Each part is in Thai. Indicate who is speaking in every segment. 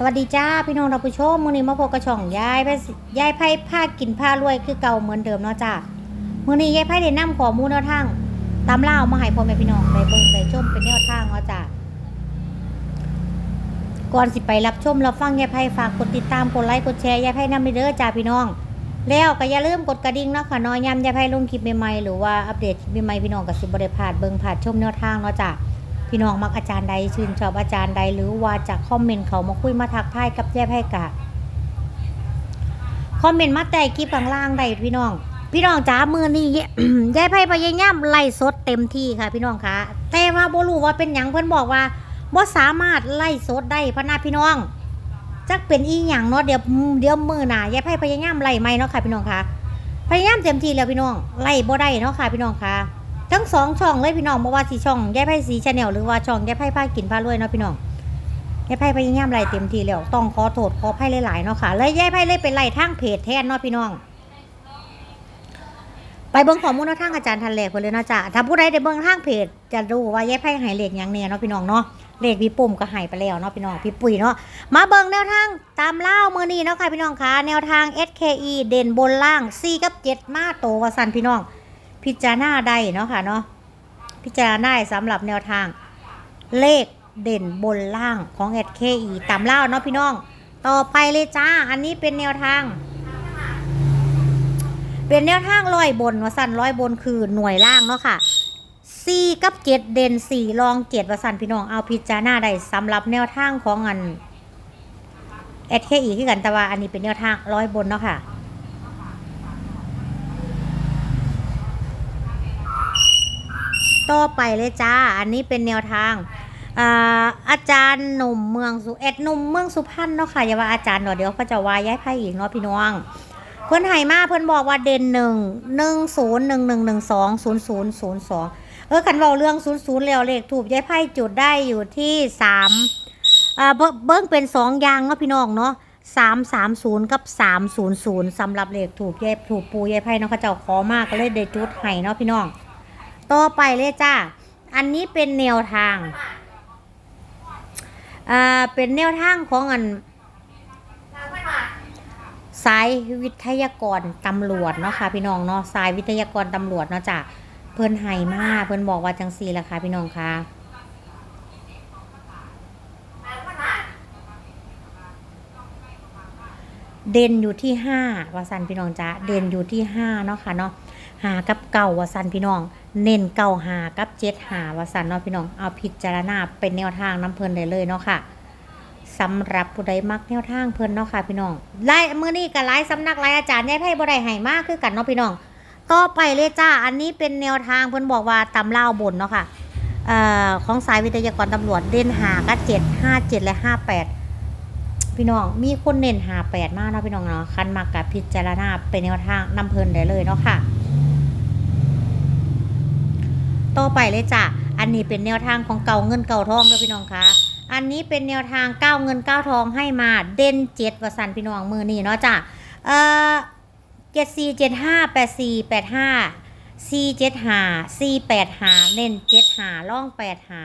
Speaker 1: สวัสดีจ้าพี่น้องเราผู้ชมมื้อนี้มาพบกับช่องยายไพ่ยายไพ่ผ้ากินผ้ารวยคือเก่าเหมือนเดิมเนาะจ้ามื้อนี้ยายไพ่ได้นำข้อมูลแนวทางตามเล่ามาให้พ่อแม่พี่น้องได้เบิ่งได้ชมเป็นแนวทางเนาะจ้าก่อนสิไปรับชมรับฟังยายไพ่ฝากกดติดตามกดไลค์กดแชร์ยายไพ่นำไปเด้อจ้าพี่น้อง แล้วก็อย่าลืมกดกระดิ่งเนาะค่ะน้อยย้ำยายไพ่ลงคลิปใหม่ๆหรือว่าอัปเดตคลิปใหม่ๆพี่น้องก็สิบ่ได้พลาดเบิ่งพลาดชมแนวทางเนาะจ้า พี่น้องมักอาจารย์ใดชื่นชอบอาจารย์ใด หรือว่าจากคอมเมนต์เขามาคุยมาทักทายกับแย่ไพ่กะคอมเมนต์มาแต่คลิปข้างล่างได้พี่น้อง พี่น้องจ้ามือนี้แย่ไพ่พยายามไล่สดเต็มที่ค่ะ พี่น้องคะแต่ว่าบ่รู้ว่าเป็นหยังเพิ่นบอกว่าบ่สามารถไล่สดได้พะนาพี่น้องจักเป็นอีหยังเนาะเดี๋ยวเดี๋ยวมือหน้าแย่ไพ่พยายามไล่ไม่เนาะค่ะพี่น้องคะพยายามเต็มที่แล้วพี่น้องไล่บ่ได้เนาะค่ะพี่น้องคะ ทั้งสองช่องเลยพี่น้องบ่ว่าสีช่องแย่ไพ่สีชาแนลหรือว่าช่องแย่ไพ่ผ้ากินผ้ารวยเนาะพี่น้องแย่ไพ่พยายามไล่เต็มทีแล้วต้องขอโทษขอไพ่หลายๆเนาะค่ะแล้วแย่ไพ่เลยเป็นไล่ทางเพจแทนเนาะพี่น้อง ไปเบิ่งข้อมูลเนาะทางอาจารย์ทันแหลกคนเลยเนาะจ้ะถ้าผู้ใดได้เบิ่งทางเพจจะรู้ว่าแย่ไพ่ให้เลขหยังแน่เนาะพี่น้องเนาะเลขพี่ปุ่มก็ให้ไปแล้วเนาะพี่น้องพี่ปุ๋ยเนาะมาเบิ่งแนวทางตามเล่ามือนี้เนาะค่ะพี่น้องคะแนวทาง SKE เด่นบนล่าง4กับ 7 มาโตว่าซั่นพี่น้อง พิจารณาได้เนาะค่ะเนาะพิจารณาได้สำหรับแนวทาง เลขเด่นบนล่างของ SKE ตามเล่าเนาะพี่น้อง ต่อไปเลยจ้า อันนี้เป็นแนวทาง เป็นแนวทางร้อยบนวสันร้อยบนคือหน่วยล่างเนาะค่ะ4กับ7เด่น4รอง7วสันพี่น้องเอาพิจารณาได้สำหรับแนวทางของอัน SKE คือกันแต่ว่าอันนี้เป็นแนวทางร้อยบนเนาะค่ะ ต่อไปเลยจ้า อันนี้เป็นแนวทางอ่าอาจารย์หนุ่มเมืองสุเอ็ดหนุ่มเมืองสุพรรณเนาะค่ะอย่าว่าอาจารย์เนาะเดี๋ยวเขาจะวายย้ายไพ่อีกเนาะพี่น้อง เพื่อนไห้มาเพื่อนบอกว่าเด่นหนึ่งหนึ่งศูนย์หนึ่งหนึ่งหนึ่งสองศูนย์ศูนย์ศูนย์สองเออขันเราเรื่องศูนย์ศูนย์แล้วเลขถูกย้ายไพ่จุดได้อยู่ที่สามอ่าเบ,บิ้งเป็นสองยางเนาะพี่น้องเนาะสามสามศูนย์กับสามศูนย์ศูนย์สำหรับเลขถูกย้ายถูกปูย้ายไพ่เนาะเขาเจ้าขอมากก็เลยได้จุดให้เนาะพี่น้อง ต่อไปเลยจ้า อันนี้เป็นแนวทาง อ่า เป็นแนวทางของอันสายวิทยากรตำรวจเนาะค่ะพี่น้องเนาะสายวิทยากรตำรวจเนาะจ้ะเพิ่นไห้มากเพิ่นบอกว่าจังซี่ละค่ะพี่น้องค่ะเด่นอยู่ที่ห้าวาสันพี่น้องจ้าเด่นอยู่ที่ห้าเนาะค่ะเนาะหากับเก่าวาสันพี่น้อง เน้นเก่าหากับเจ็ดหาวาสันเนาะพี่น้องเอาพิจารณาเป็นแนวทางน้ำเพลินได้เลยเนาะค่ะสำหรับผู้ใดมักแนวทางเพลินเนาะค่ะพี่น้องไล่มื้อนี้ก็ไล่สำนักไล่อาจารย์ยายไพ่บ่ได้ให้มากคือกันเนาะพี่น้องต่อไปเลยจ้าอันนี้เป็นแนวทางเพิ่นบอกว่าตำเล่าบนเนาะค่ะเอ่อของสายวิทยากรตำรวจเด่นหากับเจ็ดห้าเจ็ดและห้าแปดพี่น้องมีคนเน้นหาแปดมากเนาะพี่น้องเนาะคันมากกับพิจารณาเป็นแนวทางนำเพลินได้เลยเนาะค่ะ ต่อไปเลยจ้ะ อันนี้เป็นแนวทางของเก่าเงินเก่าทองด้อพี่น้องคะอันนี้เป็นแนวทางเก้าเงินเก้าทองให้มาเด่นเจ็ดวสันพี่น้องมือนี่เนาะจ้ะเอ่อเจ็ดสี่เจ็ดห้าแปดสี่แปดห้าสี่เจ็ดหาสี่แปดหาเน้นเจ็ดหาล่องแปดหา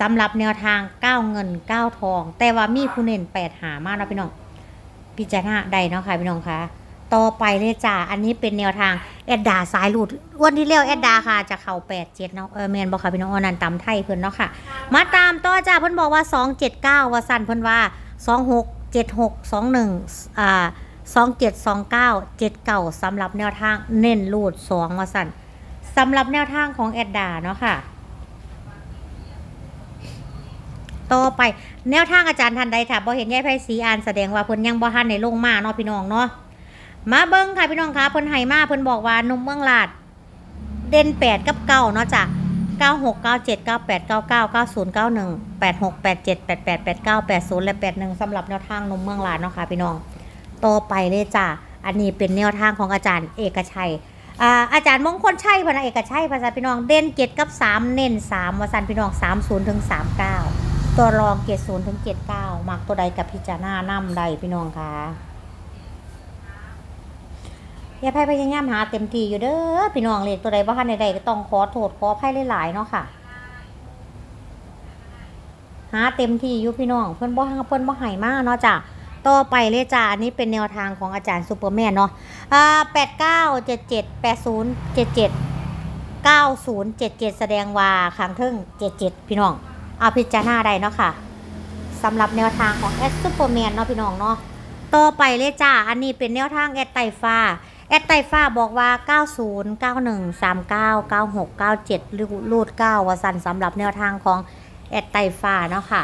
Speaker 1: สำหรับแนวทางก้าวเงินก้าวทอง แต่ว่ามีผู้เน้นแปดหามากนะพี่น้อง พิจารณาใดเนาะค่ะพี่น้องคะ ต่อไปเลยจ้าอันนี้เป็นแนวทางแอดดาสายหลุดวันที่เลี้ยวแอดดาค่ะจะเข่าแปดเจ็ดเนาะเออแมนบอกค่ะพี่น้องอนันต์ตำไทยเพิ่นเนาะค่ะ มาตามต่อจ้าเพิ่นบอกว่าสองเจ็ดเก้าว่าสั้นเพิ่นว่าสองหกเจ็ดหกสองหนึ่งอ่าสองเจ็ดสองเก้าเจ็ดเก่าสำหรับแนวทางเน้นรูดสองว่าสั้นสำหรับแนวทางของแอดดาเนาะค่ะต่อไปแนวทางอาจารย์ทันใดค่ะบ่เห็นยายไพศรีอ่านแสดงว่าเพิ่นยังบ่ทันได้ลงมาเนาะพี่น้องเนาะ มาเบิ่งค่ะพี่น้องคะเพิ่นให้มาเพิ่นบอกว่านมเมืองลาด เด่น8กับ9เนาะจ้ะ96 97 98 99 90 91 86 87 88 89 80และ81สำหรับแนวทางนมเมืองลาดเนาะค่ะพี่น้องต่อไปเลยจ้ะอันนี้เป็นแนวทางของอาจารย์เอกชัยอ่าอาจารย์มงคลชัยพนะเอกชัยภาษาพี่น้องเด่น7กับ3เน้น3วาสันพี่น้อง30ถึง39ตัวรองเกตศูนย์ถึงเกตเก้ามักตัวใดกับพิจารณานํใดพี่น้องคะ ย่าพายพยายามหาเต็มที่อยู่เด้อพี่น้องเลขตัวใดว่าทันใดๆก็ต้องขอโทษขออภัยหลายๆเนาะค่ะ หาเต็มที่อยู่พี่น้องเพิ่อนบ่เพิ่อนบ่ให้มากเนาะจ้ะต่อไปเลยจ้ะอันนี้เป็นแนวทางของอาจารย์ซูเปอร์แมนเนาะอ่า89 77 80 77 9077แสดงว่าข้างเทึ่ง77พี่น้อง เอาพิจารณาได้เนาะค่ะสำหรับแนวทางของแอดซูเปอร์แมนเนาะพี่น้องเนาะต่อไปเลยจ้าอันนี้เป็นแนวทางแอดไตฟ้า แอดไตฟ้าบอกว่า 90 91 39 96 97รูรูด9ว่าสันสำหรับแนวทางของแอดไตฟ้าเนาะค่ะ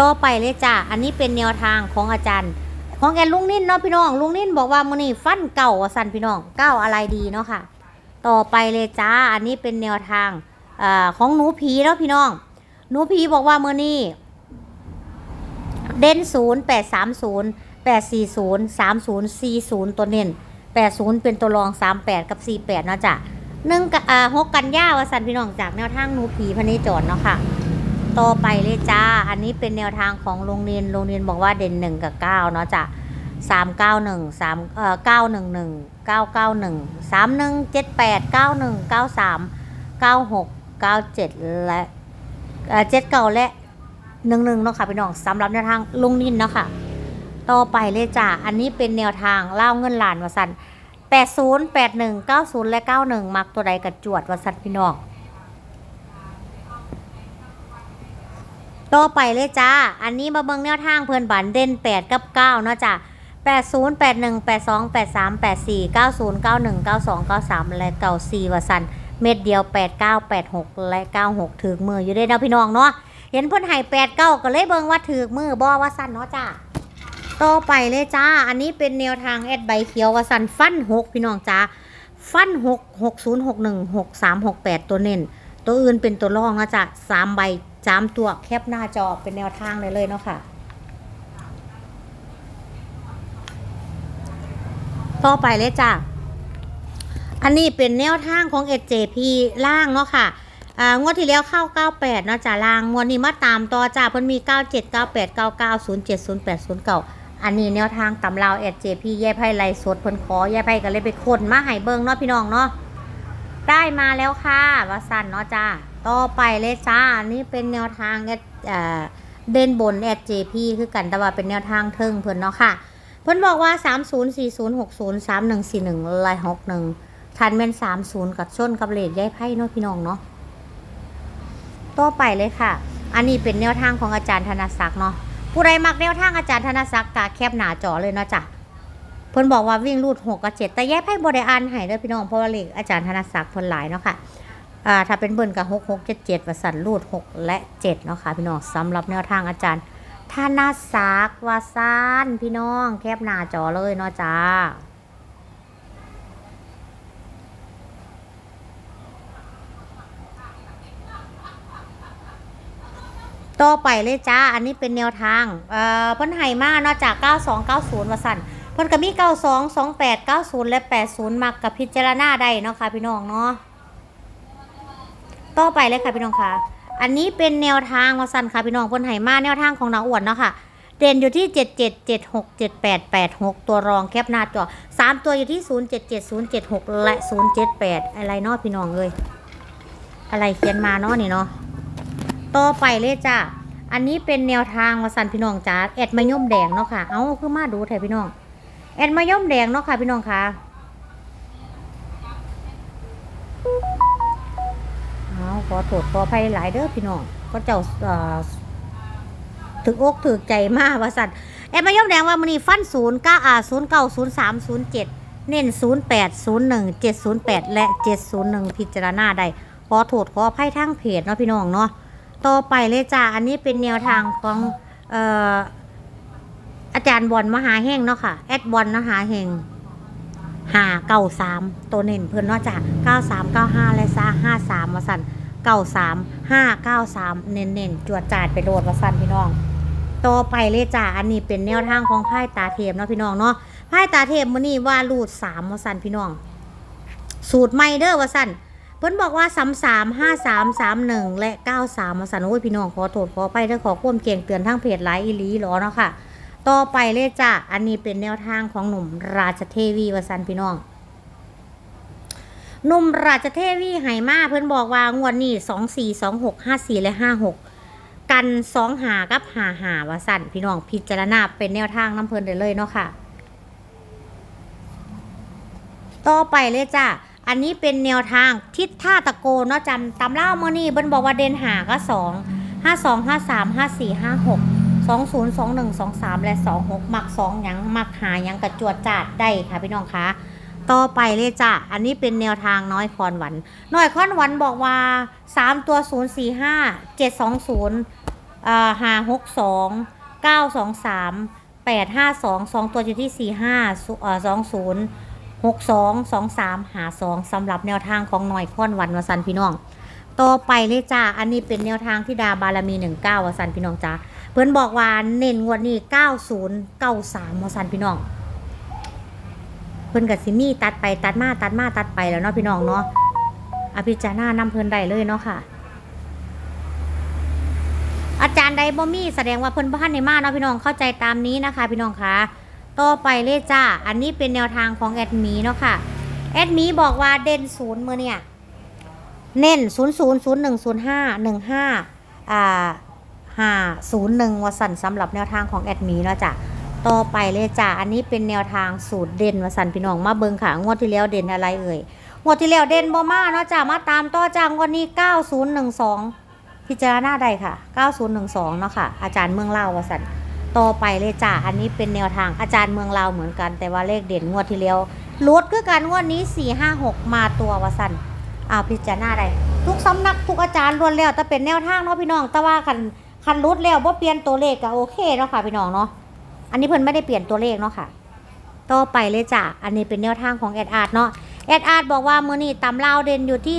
Speaker 1: ต่อไปเลยจ้าอันนี้เป็นแนวทางของอาจารย์ ของแอดลุงนิ่นเนาะพี่น้อง ลุงนิ่นบอกว่ามื้อนี้ฟันเก่าว่าสันพี่น้องเก้าอะไรดีเนาะค่ะ ต่อไปเลยจ้า อันนี้เป็นแนวทางอของหนูผีแล้วพี่น้อง หนูผีบอกว่ามือนี้ เด่นศูนย์แปดสามศูนย์แปดสี่ศูนย์สามศูนย์สี่ศูนย์ตัวเน้นแปดศูนย์เป็นตัวรองสามแปดกับสี่แปดนะจ้ะหนึ่งอ่าหกกันย่าวสันพี่น้องจากแนวทางหนูผีพะเนจรเนาะค่ะ ต่อไปเลยจ้า อันนี้เป็นแนวทางของโรงเรียนโรงเรียนบอกว่าเด่นหนึ่งกับเก้าเนาะจ้ะสามเก้าหนึ่งสามเอ่อเก้าหนึ่งหนึ่งเก้าเก้าหนึ่งสามหนึ่งเจ็ดแปดเก้าหนึ่งเก้าสามเก้าหกเก้าเจ็ดและเจ็ดเก้าและ หนึ่งหนึ่งเนาะค่ะพี่น้องสำหรับแนวทางลุงนินเนาะค่ะ ต่อไปเลยจ้าอันนี้เป็นแนวทางเล่าเงินหลานวสันแปดศูนย์แปดหนึ่งเก้าศูนย์และเก้าหนึ่งมักตัวใดกระจวดวสันพี่น้องต่อไปเลยจ้า อันนี้มาเบิ่งแนวทางเพื่อนบันเด่น8 กับ9เนาะจ้ะ80 81 82 83 84 90 91 92 93 และ94ว่าสันเม็ดเดียว 89 86 และ 96ถือมืออยู่ได้เนาะพี่น้องเนาะ เห็นเพิ่นให้89ก็เลยเบิ่งว่าถือมือบ่ว่าสั้นเนาะจ้าต่อไปเลยจ้า อันนี้เป็นแนวทางแอดใบเขียวว่าสั้นฟัน6พี่น้องจ้าฟัน6 60 61 63 68ตัวเน้นตัวอื่นเป็นตัวรองนะจ๊ะสามใบสามตัวแคปหน้าจอเป็นแนวทางเลยเลยเนาะค่ะต่อไปเลยจ้ะอันนี้เป็นแนวทางของ SJP ล่างเนาะค่ะ อ่างวดที่แล้วเข้า 98 เนาะจ้ะล่างงวดนี้มาตามต่อจ้ะเพิ่นมี 97 98 99 07 08 09 อันนี้แนวทางตำราว SJP แย่ไพ่ไลฟ์สดเพิ่นขอแย่ไพ่ก็เลยไปคนมาให้เบิ่งเนาะพี่น้องเนาะได้มาแล้วค่ะว่าสั้นเนาะจ้าต่อไปเลยจ้าอันนี้เป็นแนวทางเออ่าเด่นบนแอด JP คือกันแต่ว่าเป็นแนวทางเทิงเพิ่นเนาะค่ะเพิ่นบอกว่า 304060 3141ลาย61ทันเป็น30 กับชนกับเลขย้ายไพ่เนาะพี่น้องเนาะ ต่อไปเลยค่ะ อันนี้เป็นแนวทางของอาจารย์ธนศักดิ์เนาะผู้ใดมักแนวทางอาจารย์ธนศักดิ์กะแคบหนาจอเลยเนาะจ้ะเพิ่นบอกว่าวิ่งรูดหกกับเจ็ดแต่แยกให้บริอ่านให้เด้อพี่น้องเพราะว่าเลขอาจารย์ธนศักดิ์เพิ่นหลายเนาะค่ะอ่าถ้าเป็นเบิ่นกับหกหกเจ็ดเจ็ดว่าสันรูดหกและเจ็ดเนาะค่ะพี่น้องสำหรับแนวทางอาจารย์ธนศักดิ์วาซานพี่น้องแคบหนาจอเลยเนาะจ้า ต่อไปเลยจ้า อันนี้เป็นแนวทาง เอ่อเพิ่นให้มาเนาะจาก 9290ว่าสั่นเพิ่นก็มี 92 28 90 และ 80 มักกับพิจารณาได้เนาะค่ะพี่น้องเนาะ ต่อไปเลยค่ะพี่น้องค่ะ อันนี้เป็นแนวทางว่าสั่นค่ะพี่น้องเพิ่นให้มาแนวทางของน้าอ้วนเนาะค่ะ เด่นอยู่ที่ 77 76 78 86 ตัวรองแคปหน้าจอ 3 ตัวอยู่ที่ 077 076 และ 078 อะไรเนาะพี่น้องเอ้ย อะไรเขียนมาเนาะนี่เนาะ ต่อไปเลยจ้าอันนี้เป็นแนวทางมาสันพี่น้องจ้าแอดมะย่อมแดงเนาะค่ะ เอาคือมาดูแถพี่น้อง แอดมะย่อมแดงเนาะค่ะพี่น้องค่ะเอาขอโทษขออภัยหลายเด้อพี่น้อง ก็เจ้าเอ่อถึกอกถึกใจมากว่าสันแอดมะย่อมแดงว่ามันนี่ฟันศูนย์เก้าอาศูนย์เก้าศูนย์สามศูนย์เจ็ดเน้นศูนย์แปดศูนย์หนึ่งเจ็ดศูนย์แปดและเจ็ดศูนย์หนึ่งพิจารณาได้ขอโทษขออภัยทางเพจเนาะพี่น้องเนาะ ต่อไปเลยจ้าอันนี้เป็นแนวทางของเอ่ออาจารย์บอลมหาเฮงเนาะค่ะ แอดบอลมหาเฮงหาเก้าสามตัวเน้นเพิ่อนเนาะจ้ะเก้าสามเก้าห้าและซ่าห้าสามมาสั่นเก้าสามห้าเก้าสามเน้นเน้นจวดจาดไปโหลดมาสั่นพี่น้องต่อไปเลยจ้าอันนี้เป็นแนวทางของไพ่ตาเทพเนาะพี่น้องเนาะไพ่ตาเทพมื้อนี้ว่ารูดสามมาสั่นพี่น้อง สูตรไม่เด้อว่าสั่น พิ่นบอกว่าสามสามห้าสามสามหนึ่งและเก้าสามมาสันโอ้ยพี่น้องขอโทษขอไปเด้อขอความเก่งเตือนทางเพจไลฟ์อีลีหรอเนาะค่ะ ต่อไปเลยจ้ะอันนี้เป็นแนวทางของหนุ่มราชเทวีวสันพี่น้องหนุ่มราชเทวีไหมาเพิ่นบอกว่างวดนี้สองสี่สองหกห้าสี่และห้าหกกันสองหากับหาหาวสันพี่น้องพิจารณาเป็นแนวทางน้ำเพิ่นได้เลยเนาะค่ะ ต่อไปเลยจ้ะ อันนี้เป็นแนวทางทิศท่าตะโกเนาะจำตำเล่ามื่อนี่เบิ้นบอกว่าเดนหาก็สองห้าสองห้าสามห้าสี่ห้าหกสองศูนย์สองหนึ่งสองสามและสองหกมักสองยังมักหายังกระจวดจาดได้ค่ะพี่น้องคะต่อไปเลยจ้ะ อันนี้เป็นแนวทางน้อยคอนหวัน น้อยคอนหวันบอกว่าสามตัวศูนย์สี่ห้าเจ็ดสองศูนย์อ่าห้าหกสองเก้าสองสามแปดห้าสองสองตัวอยู่ที่สี่ห้าส องศูนย์หกสองสองสามหาสองสำหรับแนวทางของหน่อยค้อนวันวสันพี่น้อง ต่อไปเลยจ้า อันนี้เป็นแนวทางที่ดาบารมีหนึ่งเก้าวสันพี่น้องจ้าเพื่อนบอกว่าเน้นงวดนี้เก้าศูนย์เก้าสามวสันพี่น้อง เพื่อนกับซิมี่ตัดไปตัดมาตัดมาตัดไปแล้วเนาะพี่น้องเนาะอภิจารานำเพื่อนได้เลยเนาะค่ะ อาจารย์ใดบ่มีแสดงว่าเพิ่อนบ้านในมาเนาะพี่น้องเข้าใจตามนี้นะคะ พี่น้องคะ ต่อไปเลยจ้า อันนี้เป็นแนวทางของแอดมีเนาะค่ะ แอดมีบอกว่าเด่นศูนย์มือเนี่ย เน้นศูนย์ศูนย์ศูนย์หนึ่งศูนย์ห้าหนึ่งห้าอ่าห้าศูนย์หนึ่งวสันสำหรับแนวทางของแอดมีเนาะจ้ะต่อไปเลยจ้า อันนี้เป็นแนวทางสูตรเด่นวสันพี่น้องมาเบิงค่ะ งวดที่แล้วเด่นอะไรเอ่ย งวดที่แล้วเด่นบ่มาเนาะจ้ะมาตามต่อจ้างวันนี้9012พิจารณาได้ค่ะ 9012 เนาะค่ะ อาจารย์เมืองเล่าวสัน ต่อไปเลยจ้าอันนี้เป็นแนวทางอาจารย์เมืองลาวเหมือนกัน แต่ว่าเลขเด่นงวดที่แล้วลดคือกันงวดนี้4 5 6มาตัววสันอ่าพิจารณาได้ทุกสำนักทุกอาจารย์ล้วนแล้วแต่เป็นแนวทางเนาะพี่น้อง แต่ว่าคันคันลดแล้วบ่เปลี่ยนตัวเลขก็โอเคเนาะค่ะพี่น้องเนาะอันนี้เพิ่นไม่ได้เปลี่ยนตัวเลขเนาะค่ะต่อไปเลยจ้ะอันนี้เป็นแนวทางของแอดอาร์ตเนาะแอดอาร์ตบอกว่ามือนี้ตำลาวเด่นอยู่ที่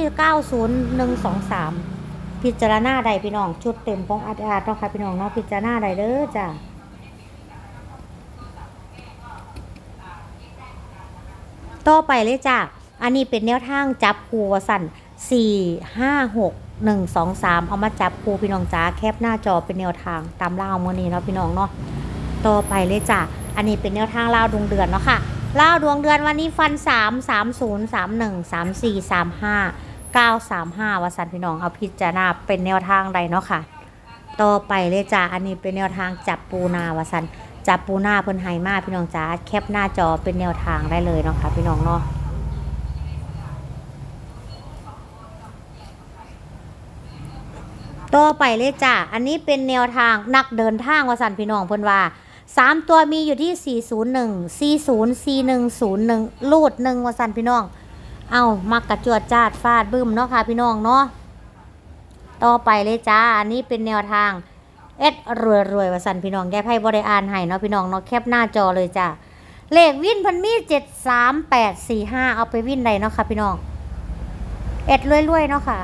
Speaker 1: 90123 พิจารณาใดพี่น้อง ชุดเต็มของแอดอาร์ตเนาะค่ะพี่น้องเนาะพิจารณาใดเด้อจ้ะ ต่อไปเลยจ้ะ อันนี้เป็นแนวทางจับคูวสั่น4 5 6 1 2 3เอามาจับคูพี่น้องจ้าแคปหน้าจอเป็นแนวทางตามเล่าวมื่อนี้เนาะพี่น้องเนาะต่อไปเลยจ้ะ อันนี้เป็นแนวทางเล่าวดวงเดือนเนาะค่ะเล่าวดวงเดือนวันนี้ฟัน3 3 0 3 1 3 4 3 5 9 3 5วสันพี่น้องเอาพิจารณาเป็นแนวทางใดเนาะค่ะ ต่อไปเลยจ้ะ อันนี้เป็นแนวทางจับปูนาวสัน จับปูหน้าเพิ่นไฮมาพี่น้องจ้าแคปหน้าจอเป็นแนวทางได้เลยเนาะค่ะพี่น้องเนาะต่อไปเลยจ้าอันนี้เป็นแนวทางนักเดินทางวสันพี่น้องเพิ่นว่าสามตัวมีอยู่ที่ 401 40 4101ลูดหนึ่งวสันพี่น้อง เอามักกระจวดจาดฟาดบึ้มเนาะค่ะพี่น้องเนาะ ต่อไปเลยจ้า อันนี้เป็นแนวทาง เอ็ดรวยรวยวสันพี่น้องแก้ไพ่บริอ่านให้เนาะพี่น้องเนาะแคปหน้าจอเลยจ้ะเลขวินพันมีเจ็ดสามแปดสี่ห้าเอาไปวินได้เนาะค่ะพี่น้องเอ็ดรวยรวยเนาะค่ะ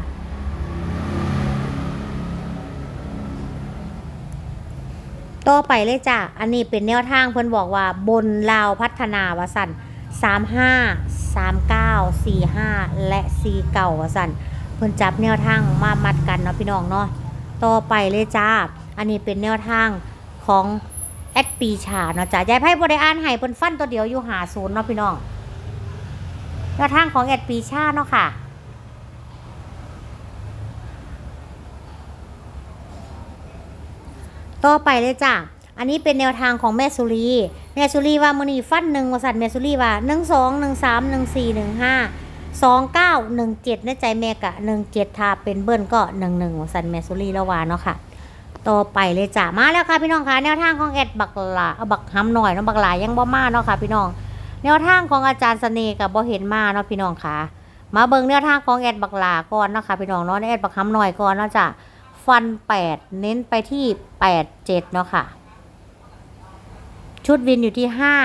Speaker 1: ต่อไปเลยจ้ะ อันนี้เป็นแนวทางเพิ่นบอกว่าบนลาวพัฒนาวสันสามห้าสามเก้าสี่ห้าและสี่เก่าวสันเพิ่นจับแนวทางมามัดกันเนาะพี่น้องเนาะ ต่อไปเลยจ้า อันนี้เป็นแนวทางของแอดปีชาเนาะจ้ะยายไพ่บริอ่านให้เพิ่นฟันตัวเดียวอยู่หาศูนย์เนาะพี่น้องแนวทางของแอดปีชาเนาะค่ะต่อไปเลยจ้ะ อันนี้เป็นแนวทางของแม่สุรี แม่สุรีว่ามือนีฟันหนึ่งวสันแม่สุรีว่าหนึ่งสองหนึ่งสามหนึ่งสี่หนึ่งห้าสองเก้าหนึ่งเจ็ดในใจแม่กะหนึ่งเจ็ดถ้าเป็นเบิ้ลก็หนึ่งหนึ่งวสันแม่สุรีละวาเนาะค่ะ ต่อไปเลยจ้ะมาแล้วค่ะพี่น้องค่ะแนวทางของแอดบักหลาเอาบักหำหน่อยเนาะบักหลายยังบ่มาเนาะค่ะพี่น้อง แนวทางของอาจารย์เสน่ห์กับบ่เห็นมาเนาะพี่น้องค่ะ มาเบิ่งแนวทางของแอดบักหลาก่อนเนาะค่ะพี่น้องเนาะแอดบักหำหน่อยก่อนเนาะจ้ะฟันแปดเน้นไปที่แปดเจ็ดเนาะค่ะ ชุดวินอยู่ที่ห้า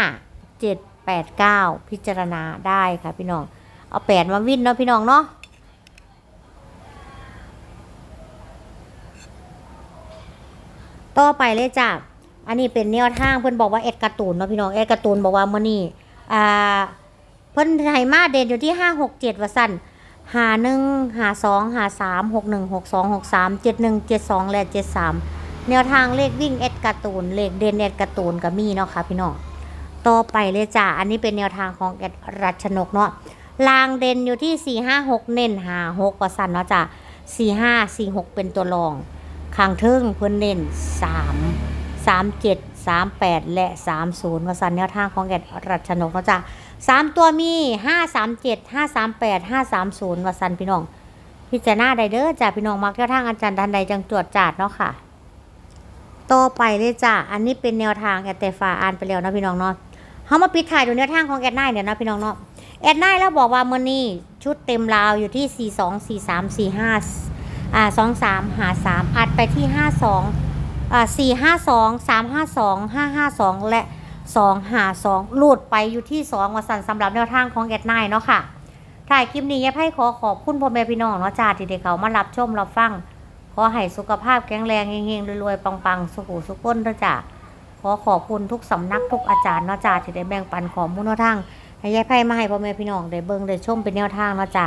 Speaker 1: เจ็ดแปดเก้าพิจารณาได้ค่ะพี่น้อง เอาแปดมาวินเนาะพี่น้องเนาะ ต่อไปเลยจ้ะอันนี้เป็นแนวทางเพิ่นบอกว่าเอ็ดการ์ตูนเนาะพี่น้องเอ็ดการ์ตูนบอกว่ามื้อนี้อ่าเพิ่นให้มาเด่นอยู่ที่ห้าหกเจ็ดว่าสั่นหาหนึ่งหาสองหาสามหกหนึ่งหกสองหกสามเจ็ดหนึ่งเจ็ดสองและเจ็ดสามแนวทางเลขวิ่งเอ็ดการ์ตูนเลขเด่นเอ็ดการ์ตูนก็มีเนาะค่ะพี่น้องต่อไปเลยจ้ะอันนี้เป็นแนวทางของแอดรัชนกเนาะลางเด่นอยู่ที่4 5 6เน้นหา6ว่าสั่นเนาะจ้ะ4 5 4 6เป็นตัวรอง ข้างเทิงเพิ่นเน้น3 3 7 3 8และ30ว่าสันแนวทางของแกดรัชนกเนาจะสามตัวมี5 3 7 5 3 8 5 3 0ว่าสั่นพี่น้อง พิจารณาไดเด้อจ้ะพี่น้องมักแนวทางอาจารย์ทันใดจังตรวจจาดเนาะค่ะต่อไปเลยจ้ะอันนี้เป็นแนวทางแอดแต่ฟ้าอ่านไปแล้วนะพี่น้องเนาะเฮามาปิดท้ายดูแนวทางของแอดไนเนี่ยนาะพี่น้องเนาะแอดไนแล้วบอกว่าเมื้อนี้ชุดเต็มราวอยู่ที่ 42 43 45 อ่า23 53อัดไปที่52อ่า452 352 552และ252หาสองลุดไปอยู่ที่2ว่าสันสำหรับแนวทางของแอดไนเนาะค่ะถ่ายคลิปนี้ยายไพ่ขอขอบคุณพ่อแม่พี่น้องเนาะจ้าที่ได้เขามารับชมรับฟัง ขอให้สุขภาพแข็งแรงเฮงๆรวยๆปังๆ สุขุสุขพ้นเด้อจ้าขอขอบคุณทุกสำนักทุกอาจารย์เนาะจ้าที่ได้แบ่งปันข้อมูลแนวทางให้ยายไพ่มาให้พ่อแม่พี่น้องได้เบิ่งได้ชมเป็นแนวทางเนาะจ้า